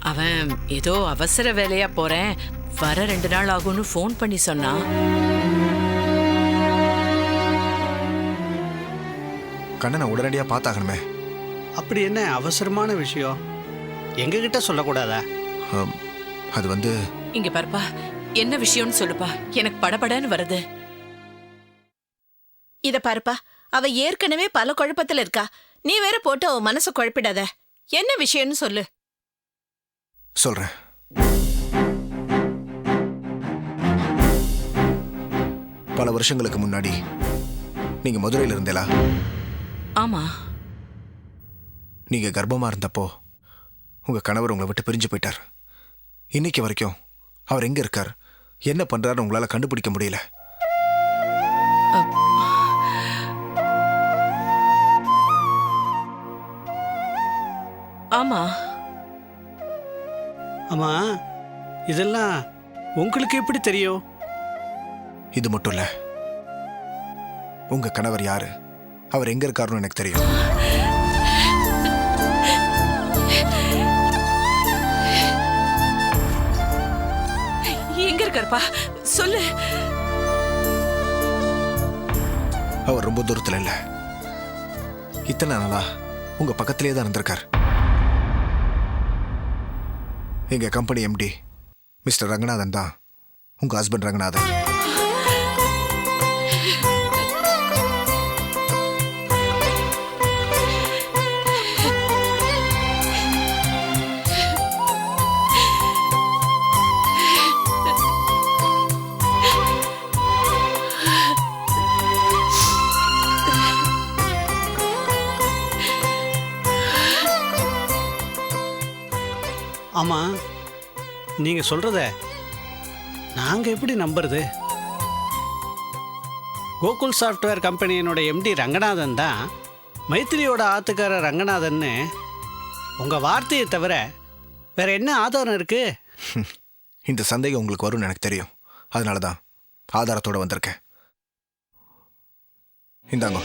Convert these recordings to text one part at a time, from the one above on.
அவன் ஏதோ அவசர வேலையா போறேன். வர ரெண்டு நாள் ஆகும்னு ஃபோன் பண்ணி சொன்னான். கண்ணனை உடனடியா பார்த்தாகணுமே. அப்படி என்ன அவசரமான விஷயம்? எங்ககிட்ட சொல்லக்கூடாதா? ஆம், அது வந்து இங்க பாருப்பா என்ன விஷயம்னு சொல்லுப்பா. எனக்கு படபடன்னு வருது. இத பாருப்பா அவ ஏற்கனவே பல குழப்பத்துல இருக்கா. நீ வேற போட்டு அவ மனசை குழப்பிடாத. என்ன விஷயம்னு சொல்லு. சொல்றேன். பல வருஷங்களுக்கு முன்னாடி நீங்க மதுரையில இருந்தேலா? ஆமா. நீங்க கர்ப்பமா இருந்தப்போ உங்க கணவர் உங்களை விட்டு பிரிஞ்சு போயிட்டார். இன்னைக்கு வரைக்கும் அவர் எங்க இருக்கார்? என்ன பண்றாருன்னு உங்களால கண்டுபிடிக்க முடியல. ஆமா. ஆமா இதெல்லாம் உங்களுக்கு எப்படி தெரியும்? இது மட்டும் இல்ல. உங்க கணவர் யாரு? அவர் எங்க இருக்காருன்னு எனக்கு தெரியும். எங்க இருக்காருப்பா? சொல்லு. அவர் ரொம்ப தூரத்துல இல்ல. இத்தனை நாளா உங்க பக்கத்திலே தான் இருந்திருக்கார். எங்கள் கம்பெனி எம்டி மிஸ்டர் ரங்கநாதன் தான். உங்கள் ஹஸ்பண்ட் ரங்கநாதன். ஆமா. நீங்கள் சொல்கிறத நாங்கள் எப்படி நம்புறது? கோகுல் சாஃப்ட்வேர் கம்பெனியினோட எம்டி ரங்கநாதன் தான் மைத்திரியோட ஆத்துக்காரர் ரங்கநாதன்னு உங்கள் வார்த்தையை தவிர வேற என்ன ஆதாரம் இருக்குது இந்த சந்தேகம் உங்களுக்கு வரும்னு எனக்கு தெரியும். அதனால தான் ஆதாரத்தோட வந்திருக்கேன். இந்தாங்க.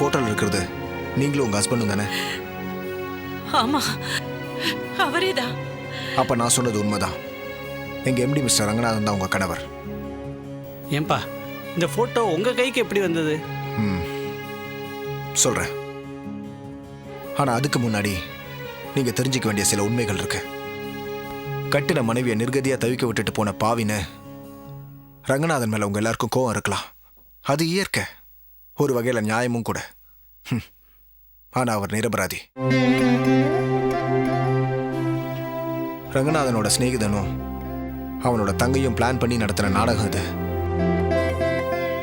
போட்டோல இருக்கிறது. நீங்களும் உங்க ஹஸ்பண்டும் தானே? ஆமா. அவரேதான் அப்ப நான் சொன்னது உண்மைதான். எங்க எம்டி மிஸ்டர் ரங்கநாதன் தான் உங்க கணவர். ஏன்பா இந்த போட்டோ உங்க கைக்கு எப்படி வந்தது? ம். சொல்றேன். ஆனா அதுக்கு முன்னாடி நீங்க தெரிஞ்சுக்க வேண்டிய சில உண்மைகள் இருக்கு. கட்டின மனைவியை நிர்கதியா தவிக்க விட்டுட்டு போன பாவின்னு ரங்கநாதன் மேல உங்க எல்லாருக்கும் கோவம் இருக்கலாம். அது இயற்கை. ஒரு வகையில நியாயமும் கூட. ஹம். ஆனா அவர் நிரபராதி. ரங்கநாதனோட சிநேகிதனும் அவனோட தங்கையும் பிளான் பண்ணி நடத்தின நாடகம் இது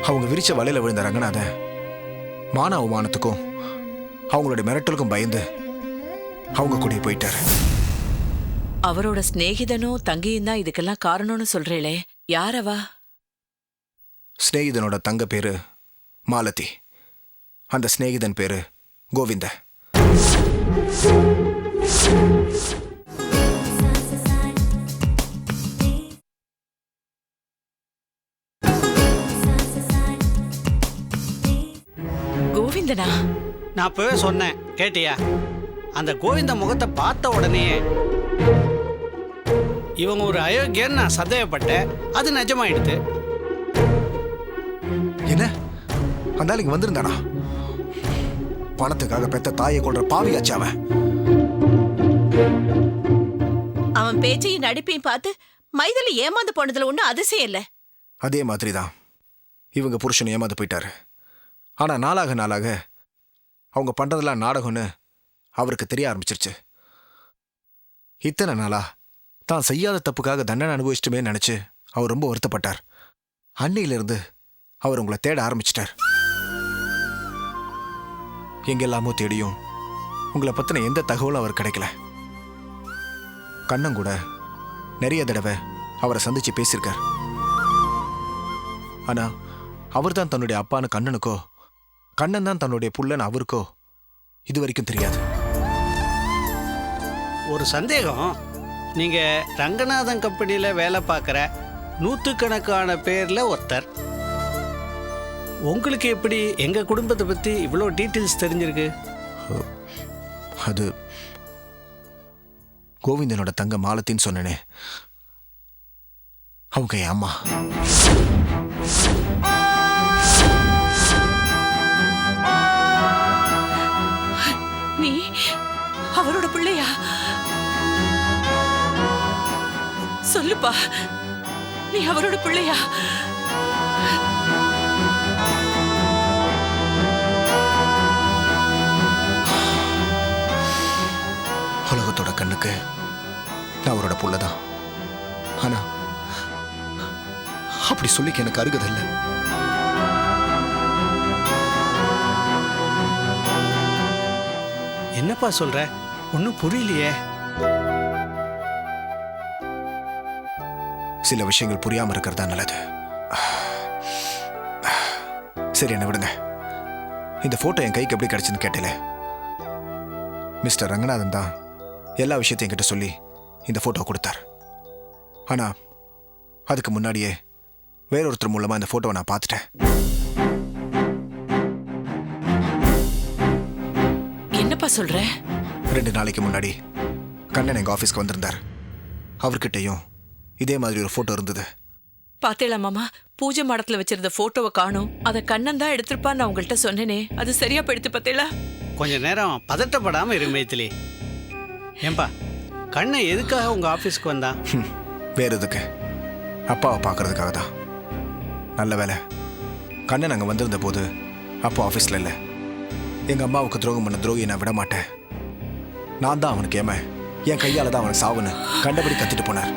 அவங்க விரிச்ச வலையில விழுந்த ரங்கநாதன் மான அவமானத்துக்கும் அவங்களுடைய மிரட்டலுக்கும் பயந்து அவங்க கூடயே போயிட்டாரு. அவரோட சிநேகிதனும் தங்கியும் தான் இதுக்கெல்லாம் காரணம்னு சொல்றேளே. யாரவா சிநேகிதனோட தங்க பேரு மாலதி. அந்த சிநேகிதன் பேரு கோவிந்த. கோவிந்தனா? நான் அப்பவே சொன்னேன் கேட்டியா? அந்த கோவிந்த முகத்தை பார்த்த உடனே இவங்க ஒரு அயோக்கியன்னு நான் சந்தேகப்பட்டேன். அது நிஜமாயிடுது. அந்த ஆள் இங்க வந்திருந்தானா? பணத்துக்காக பெத்த தாயை கொள்ற பாவியாச்சு அவன். அவன் பேச்சையும் நடிப்பையும் பார்த்து மைதிலி ஏமாந்து போனதுல ஒண்ணும் அதிசயம் இல்ல. அதே மாதிரி தான் இவங்க புருஷன் ஏமாந்து போயிட்டாரு. ஆனா நாளாக நாளாக அவங்க பண்றதெல்லாம் நாடகம்னு அவருக்கு தெரிய ஆரம்பிச்சிருச்சு. இத்தனை நாளா தான் செய்யாத தப்புக்காக தண்டனை அனுபவிச்சிட்டுமே நினைச்சு அவர் ரொம்ப வருத்தப்பட்டார். அன்னையிலிருந்து அவர் உங்களை தேட ஆரம்பிச்சிட்டார். எங்கெல்லாமோ தேடியும் உங்களை பற்றின எந்த தகவலும் அவர் கிடைக்கல. கண்ணன் கூட நிறைய தடவை அவரை சந்தித்து பேசியிருக்கார். ஆனால் அவர் தான் தன்னுடைய அப்பான்னு கண்ணனுக்கோ கண்ணன் தான் தன்னுடைய புள்ளன்னு அவருக்கோ இது வரைக்கும் தெரியாது. ஒரு சந்தேகம். நீங்கள் ரங்கநாதன் கம்பெனியில் வேலை பார்க்குற நூற்றுக்கணக்கான பேரில் ஒருத்தர். உங்களுக்கு எப்படி? எங்க குடும்பத்தை பத்தி இவ்வளோ டீட்டெயில்ஸ் தெரிஞ்சிருக்கு? அது கோவிந்தனோட தங்க மாலத்தின்னு சொன்னனே. அவங்க என் அம்மா. நீ அவரோட பிள்ளையா? சொல்லுப்பா. நீ அவரோட பிள்ளையா? சொல்லிக்க எனக்கு அருகதில்லை. என்னப்பா சொல்ற? ஒன்றும் புரியலையே. சில விஷயங்கள் புரியாம இருக்கிறது நல்லது. சரி என்ன விடுங்க. இந்த போட்டோ என் கைக்கு எப்படி கிடைச்சுன்னு கேட்டல. மிஸ்டர் ரங்கநாதன் தான் எல்லா விஷயத்தையும் என்கிட்ட சொல்லி இந்த போட்டோ கொடுத்தார். ஆனா அதுக்கு முன்னாடியே வேறொருத்தர் மூலமா இந்த போட்டோவை நான் பார்த்துட்டேன். என்னப்பா சொல்ற? ரெண்டு நாளைக்கு முன்னாடி கண்ணன் எங்க ஆஃபீஸ்க்கு வந்திருந்தார். அவர்கிட்டயும் இதே மாதிரி ஒரு போட்டோ இருந்தது. பாத்தேளா மாமா பூஜை மாடத்துல வச்சிருந்த போட்டோவை காணும். அத கண்ணன் தான் எடுத்திருப்பான்னு நான் உங்கள்கிட்ட சொன்னேனே. அது சரியா போயிடுத்து பாத்தேளா? கொஞ்ச நேரம் பதட்டப்படாம இரு மைத்திலி ஏன்பா கண்ணை எதுக்காக உங்க ஆபீஸ்க்கு வந்தான்? வேற எதுக்கு? அப்பாவை பார்க்கறதுக்காக தான் நல்ல வேலை. கண்ணன் அங்கே வந்திருந்த போது அப்போ ஆஃபீஸில் இல்லை. எங்கள் அம்மாவுக்கு துரோகம் பண்ண துரோகியை நான் விட மாட்டேன். நான் தான் அவனுக்கு ஏம. என் கையால் தான் அவனுக்கு சாவுன்னு கண்டபடி கத்திட்டு போனார்.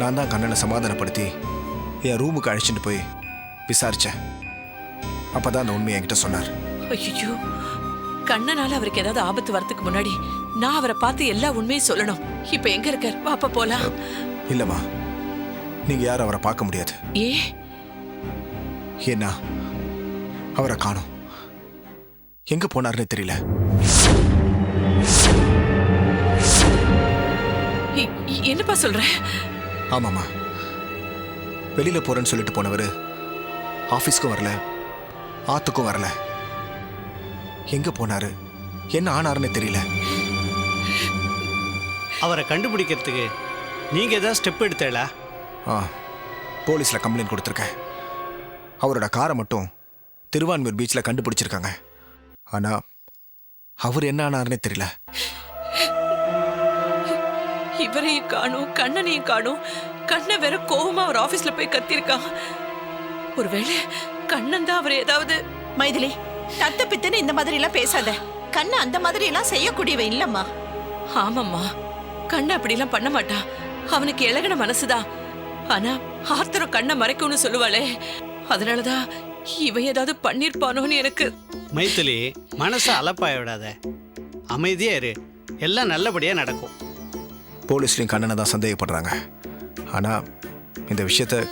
நான் தான் கண்ணனை சமாதானப்படுத்தி என் ரூமுக்கு அழைச்சிட்டு போய் விசாரித்தேன் அப்போ தான் அந்த உண்மையை என்கிட்ட சொன்னார். ஐயோ கண்ணனால அவருக்கு ஏதாவது ஆபத்து வரதுக்கு முன்னாடி நான் அவரை பார்த்து எல்லா உண்மையும் சொல்லணும். இப்ப எங்க இருக்கார்? வாப்பா போலாம். இல்லைம்மா. நீங்கள் யாரும் அவரை பார்க்க முடியாது. ஏ? ஏன்னா அவரை காணோம். எங்க போனாருன்னு தெரியல. என்னப்பா சொல்ற? ஆமாம்மா. வெளியில போறேன்னு சொல்லிட்டு போனவர் ஆஃபீஸ்க்கும் வரல ஆத்துக்கும் வரல. எங்க போனாரு? என்ன ஆனாருன்னு தெரியல. அவரை கண்டுபிடிக்கிறதுக்கு நீங்க ஏதாவது ஸ்டெப் எடுத்தேளா ஆ போலீஸ்ல கம்ப்ளைண்ட் கொடுத்துருக்கேன். அவரோட காரை மட்டும் திருவான்மூர் பீச்சில் கண்டுபிடிச்சிருக்காங்க. ஆனா அவர் என்ன ஆனாருன்னே தெரியல. இவரையும் காணும் கண்ணனையும் காணும் கண்ணன் வேற கோவமா அவர் ஆபீஸ்ல போய் கத்திருக்கான் ஒருவேளை கண்ணன் தான் அவர் ஏதாவது மைதிலி தத்து பித்துன்னு இந்த மாதிரி எல்லாம் பேசாத. கண்ணு அந்த மாதிரி எல்லாம் செய்யக்கூடியவ இல்லம்மா. ஆமாம்மா. கண்ண அப்படிலாம் பண்ண மாட்டான் அவனுக்கு இழகின மனசுதான் ஆனா ஆத்திரம் கண்ணை மறைக்கும்னு சொல்லுவாளே. அதனாலதான் இவன் ஏதாவது பண்ணிருப்பானோன்னு எனக்கு. மைத்திலி மனசை அலப்பாய விடாத. அமைதியா இரு. எல்லாம் நல்லபடியா நடக்கும். போலீஸ்லையும் கண்ணனை தான் சந்தேகப்படுறாங்க. ஆனால் இந்த விஷயத்த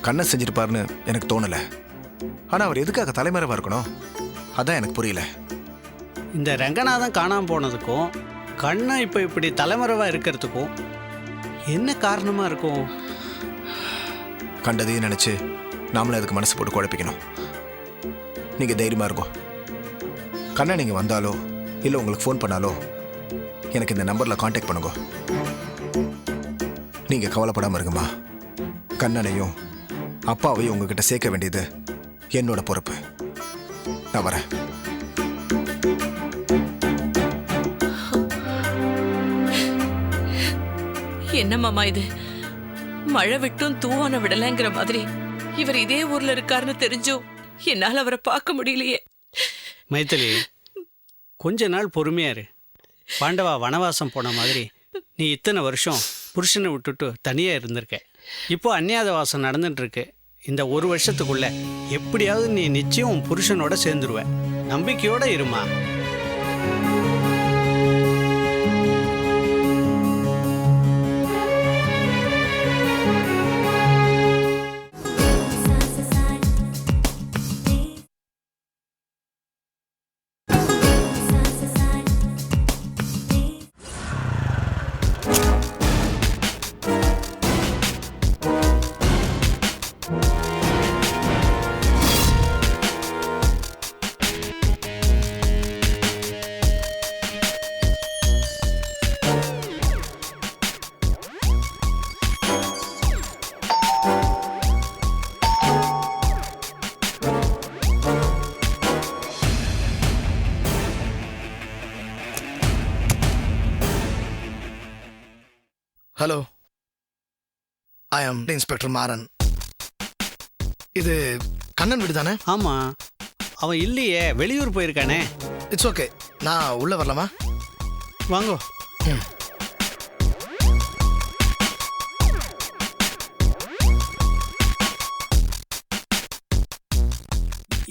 கண்ணன் செஞ்சிருப்பாருன்னு எனக்கு தோணலை. ஆனால் அவர் எதுக்காக தலைமறைவாக இருக்கணும்? அதான் எனக்கு புரியல. இந்த ரங்கநாதன் காணாம போனதுக்கும் கண்ணன் இப்போ இப்படி தலைமறைவா இருக்கிறதுக்கும் என்ன காரணமா இருக்கும்? கண்டதையும் நினச்சி நாமளும் அதுக்கு மனசு போட்டு குழப்பிக்கணும். நீங்கள் தைரியமாக இருக்கோ கண்ணன் நீங்கள் வந்தாலோ இல்லை உங்களுக்கு ஃபோன் பண்ணாலோ எனக்கு இந்த நம்பரில் காண்டாக்ட் பண்ணுங்க. நீங்கள் கவலைப்படாமல் இருங்கம்மா. கண்ணனையும் அப்பாவையும் உங்ககிட்ட சேர்க்க வேண்டியது என்னோட பொறுப்பு. நான் வரேன். என்ன மாமா இது? மழை விட்டும் தூவான விடலைங்கிற மாதிரி இவர் இதே ஊர்ல இருக்காருன்னு தெரிஞ்சும் என்னால அவரை பார்க்க முடியலையே. மைத்திலி கொஞ்ச நாள் பொறுமையா இரு. பாண்டவா வனவாசம் போன மாதிரி நீ இத்தனை வருஷம் புருஷனை விட்டுட்டு தனியா இருந்திருக்க. இப்போ அந்நியாத வாசம் நடந்துட்டு இருக்கு. இந்த ஒரு வருஷத்துக்குள்ள எப்படியாவது நீ நிச்சயம் உன் புருஷனோட சேர்ந்துருவ. நம்பிக்கையோட இருமா. ஐ ஆம் இன்ஸ்பெக்டர் மாறன் இது கண்ணன் வீடு தானே ஆமா. அவன் இல்லையே வெளியூர் போயிருக்கானே. இட்ஸ் ஓகே நான் உள்ள வரலாமா? வாங்கோ.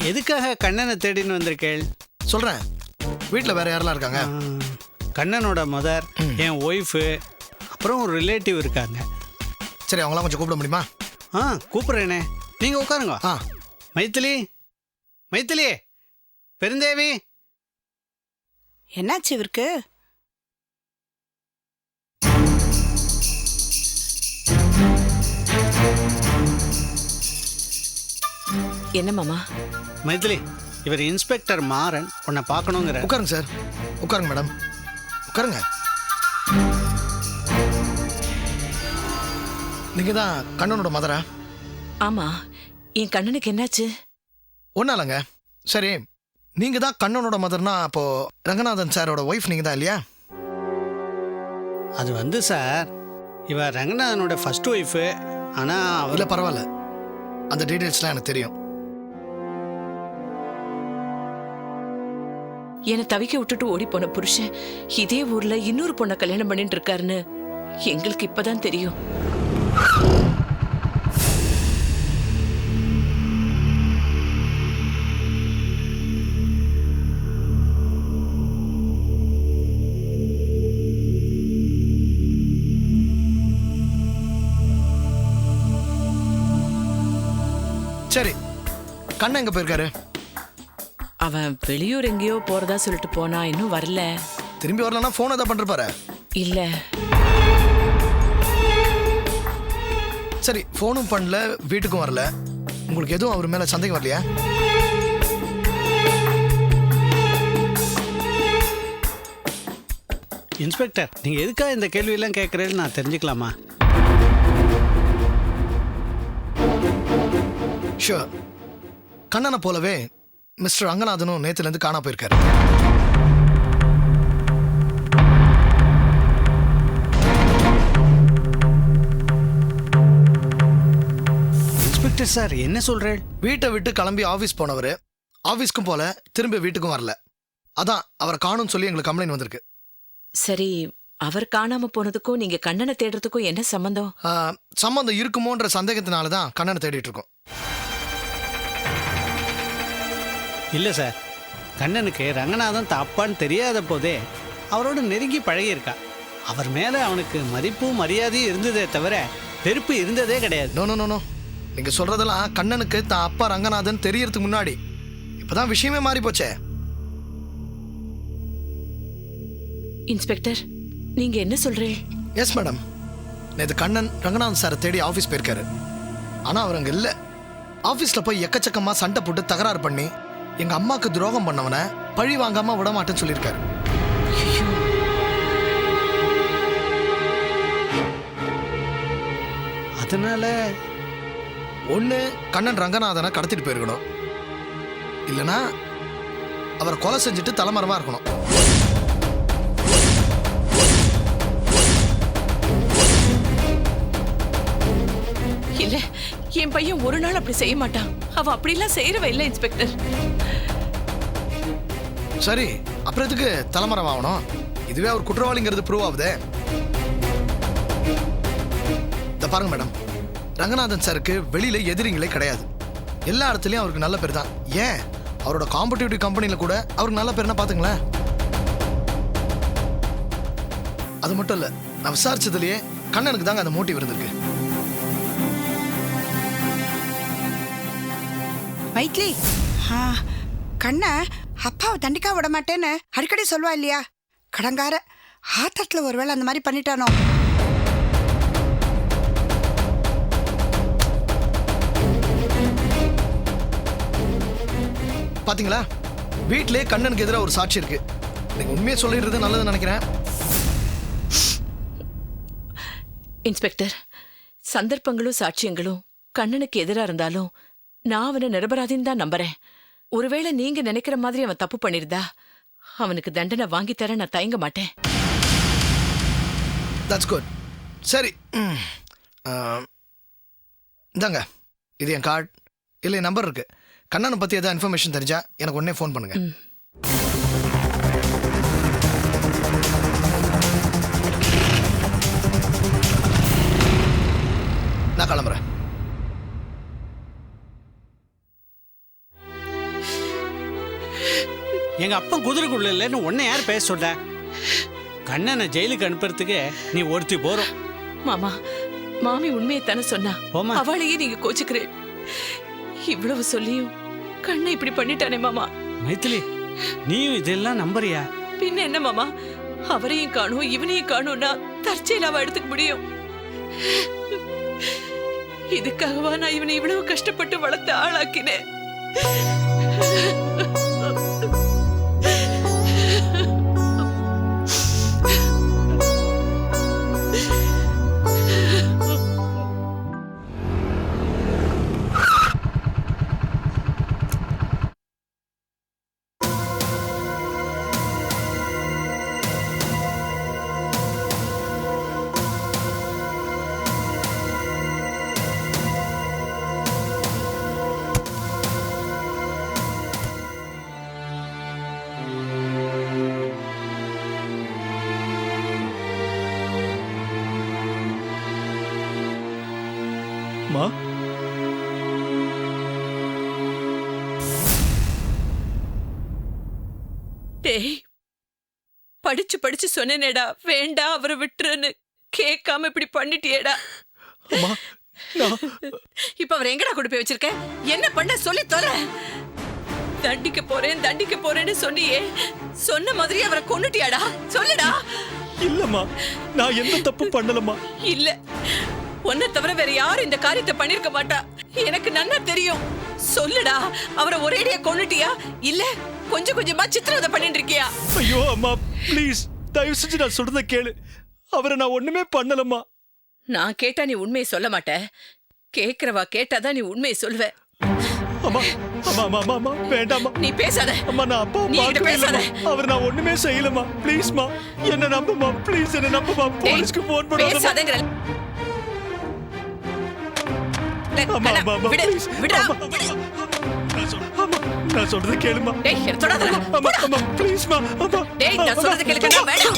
எதுக்காக கண்ணனை தேடின்னு வந்திருக்கேள்? சொல்றேன். வீட்டில் வேற யாரெல்லாம் இருக்காங்க? கண்ணனோட மதர் என் ஒய்ஃபு அப்புறம் ஒரு ரிலேட்டிவ் இருக்காங்க. சரி அவங்களாம் கொஞ்சம் கூப்பிட முடியுமா? ஆ கூப்பிட்றேனே. நீங்கள் உட்காருங்க. ஆ. மைத்திலி மைத்திலி பெருந்தேவி. என்னாச்சு இவருக்கு? என்ன மாமா? மைத்திலி இவர் இன்ஸ்பெக்டர் மாறன். உன்னை பார்க்கணுங்கிற உட்காருங்க சார். உட்காருங்க மேடம். உட்காருங்க. நீங்க தான் கண்ணனோட மதரா ஆமா. என் கண்ணனுக்கு என்னாச்சு? ஒன்றும் இல்லைங்க சரி நீங்க தான் கண்ணனோட மதர்னா அப்போ ரங்கநாதன் சாரோட ஒய்ஃப் நீங்க தான் இல்லையா? அது வந்து சார் இவ ரங்கநாதனோட ஃபர்ஸ்ட் ஒய்ஃபு ஆனால் அவர் இல்லை பரவாயில்ல. அந்த டீட்டெயில்ஸ்லாம் எனக்கு தெரியும். என்னை தவிக்க விட்டுட்டு ஓடி போன புருஷன் இதே ஊர்ல இன்னொரு பொண்ணை கல்யாணம் பண்ணிட்டு இருக்காருன்னு எங்களுக்கு இப்பதான் தெரியும். சரி கண்ணன் எங்க போயிருக்காரு? அவன் வெளியூர் எங்கேயோ போறதா சொல்லிட்டு போனா இன்னும் வரல. திரும்பி வரலன்னா ஃபோனை தான் பண்ணிருப்பாரு? இல்ல. சரி ஃபோனும் பண்ணல வீட்டுக்கும் வரல. உங்களுக்கு எதுவும் அவர் மேல சந்தேகம் வரலையா? இன்ஸ்பெக்டர் நீங்கள் எதுக்காக இந்த கேள்வியெல்லாம் கேட்குறேன்னு நான் தெரிஞ்சுக்கலாமா? ஷூர் கண்ணனை போலவே மிஸ்டர் ரங்கநாதனும் நேத்துலேருந்து காணா போயிருக்காரு. இன்ஸ்பெக்டர் சார் என்ன சொல்கிறேன் வீட்டை விட்டு கிளம்பி ஆஃபீஸ் போனவர் ஆஃபீஸ்க்கும் போல திரும்பி வீட்டுக்கும் வரல. அதான் அவரை காணும்னு சொல்லி எங்களுக்கு கம்ப்ளைண்ட் வந்திருக்கு. சரி அவர் காணாம போனதுக்கும் நீங்க கண்ணனை தேடுறதுக்கும் என்ன சம்பந்தம்? ஆ, சம்மந்தம் இருக்குமோன்ற சந்தேகத்தினால தான் கண்ணனை தேடிட்டு இருக்கோம் இல்லை சார் கண்ணனுக்கு ரங்கநாதன் தப்பான்னு தெரியாத போதே அவரோட நெருங்கி பழகியிருக்கா. அவர் மேலே அவனுக்கு மதிப்பும் மரியாதையும் இருந்ததே தவிர வெறுப்பு இருந்ததே கிடையாது. நோ நோ நோ நோ நீங்க சொல்றதெல்லாம் கண்ணனுக்கு தான் அப்பா ரங்கநாதன் தெரியறதுக்கு முன்னாடி. இப்பதான் விஷயமே மாறி போச்சே இன்ஸ்பெக்டர் நீங்க என்ன சொல்றீங்க? எஸ் மேடம் நேற்று கண்ணன் ரங்கநாதன் சாரை தேடி ஆஃபீஸ் போயிருக்காரு. ஆனால் அவர் அங்கே இல்லை. ஆஃபீஸில் போய் எக்கச்சக்கமாக சண்டை போட்டு தகராறு பண்ணி எங்கள் அம்மாவுக்கு துரோகம் பண்ணவனை பழி வாங்காமல் விட மாட்டேன்னு சொல்லியிருக்காரு அதனால ஒன்று கண்ணன் ரங்கநாதனை கடத்திட்டு போயிருக்கணும். இல்லைன்னா அவரை கொலை செஞ்சுட்டு தலைமறைவா இருக்கணும். இல்ல என் பையன் ஒரு நாள் அப்படி செய்ய மாட்டான். அவ அப்படிலாம் செய்யறவ இல்ல இன்ஸ்பெக்டர். சரி அப்புறம் எதுக்கு தலைமறைவா ஆகணும் இதுவே அவர் குற்றவாளிங்கிறது ப்ரூவ் ஆகுதே. இந்த பாருங்க மேடம். ரங்கநாதன் சாருக்கு வெளியில எதிரிங்களே கிடையாது. எல்லா இடத்துலயும் அவருக்கு நல்ல பேர் தான். ஏன்? அவரோட காம்படிட்டிவ் கம்பெனியில் கூட அவருக்கு நல்ல பேர்னா பார்த்துங்களேன் அது மட்டும் இல்ல நான் விசாரிச்சதுலேயே கண்ணனுக்கு தாங்க அந்த மோட்டிவ் இருந்திருக்கு. மைத்லி! ஆ, அப்பாவை தண்டிக்கா விட மாட்டேன்னு அடிக்கடி சொல்வா இல்லையா? கடங்கார ஆத்தத்தில் ஒருவேளை அந்த மாதிரி பண்ணிட்டானோ? பாத்தீங்களா? வீட்டிலே கண்ணனுக்கு எதிராக ஒரு சாட்சி இருக்கு. நீங்க உண்மையை சொல்லிடுறது நல்லதுன்னு நினைக்கிறேன். இன்ஸ்பெக்டர் சந்தர்ப்பங்களும் சாட்சியங்களும் கண்ணனுக்கு எதிரா இருந்தாலும் நான் அவனை நிரபராதின்னு தான் நம்புறேன். ஒருவேளை நீங்க நினைக்கிற மாதிரி அவன் தப்பு பண்ணிருந்தா அவனுக்கு தண்டனை வாங்கி தர நான் தயங்க மாட்டேன். தட்ஸ் குட் சரி. ம். ஆ, இந்தாங்க. இது என் கார்டு இல்லை என் நம்பர் இருக்கு. கண்ணனை பற்றி எதாவது இன்ஃபர்மேஷன் தெரிஞ்சா எனக்கு உடனே ஃபோன் பண்ணுங்க. நான் கிளம்புறேன். எங்க அப்பன் குதிரைக்குள்ள இல்லைன்னு உன்னை யார் பேச சொல்ற? கண்ணனை ஜெயிலுக்கு அனுப்புறதுக்கு நீ ஒருத்தி போறோம். மாமா மாமி உண்மையை தானே சொன்னா அவளையே நீங்க கோச்சுக்கிறேன். இவ்வளவு சொல்லியும் கண்ணை இப்படி பண்ணிட்டானே மாமா. மைத்திலி நீயும் இதெல்லாம் நம்புறியா? பின்ன என்ன மாமா? அவரையும் காணும் இவனையும் காணும்னா தற்செயலாவா எடுத்துக்க முடியும்? இதுக்காகவா நான் இவனை இவ்வளவு கஷ்டப்பட்டு வளர்த்து ஆளாக்கினேன்? படிச்சு படிச்சு சொன்னேனேடா. வேண்டாம் அவரை விட்டுருன்னு. கேட்காம இப்படி பண்ணிட்டியேடா. அம்மா நான் இப்ப அவர் எங்கடா கொண்டு போய் வச்சிருக்க? என்ன பண்ண? சொல்லி தொலை. தண்டிக்க போறேன் தண்டிக்க போறேன்னு சொன்னியே. சொன்ன மாதிரி அவரை கொன்னுட்டியாடா. சொல்லுடா. இல்லம்மா நான் எந்த தப்பு பண்ணலம்மா. இல்ல. உன்னை தவிர வேற யாரும் இந்த காரியத்தை பண்ணிருக்க மாட்டா. எனக்கு நன்னா தெரியும். சொல்லுடா அவரை ஒரேடியா கொன்னுட்டியா? இல்ல கொஞ்சம் கொஞ்சமா சித்திரவதை பண்ணிட்டு இருக்கியா? ஐயோ அம்மா ப்ளீஸ் தயவு செஞ்சு நான் சொல்றத கேளு. அவரை நான் ஒண்ணுமே பண்ணலம்மா. நான் கேட்டா நீ உண்மையை சொல்ல மாட்ட. கேக்குறவா கேட்டாதான் நீ உண்மையை சொல்லுவ. அம்மா அம்மா அம்மா அம்மா வேண்டாம்மா. நீ பேசாத. அம்மா நான் அப்பா பார்க்கவே இல்லம்மா. அவர் நான் ஒண்ணுமே செய்யலம்மா. ப்ளீஸ்மா என்ன நம்புமா ப்ளீஸ் என்ன நம்புமா போலீஸ்க்கு ஃபோன் பண்ணாதம்மா நான் சொல்றத கேளுமா? டேய், என்னை தொடாதடா. அம்மா ப்ளீஸ்மா அம்மா டேய், நான் சொல்றதை கேளு, கண்ணா, வேண்டாம்.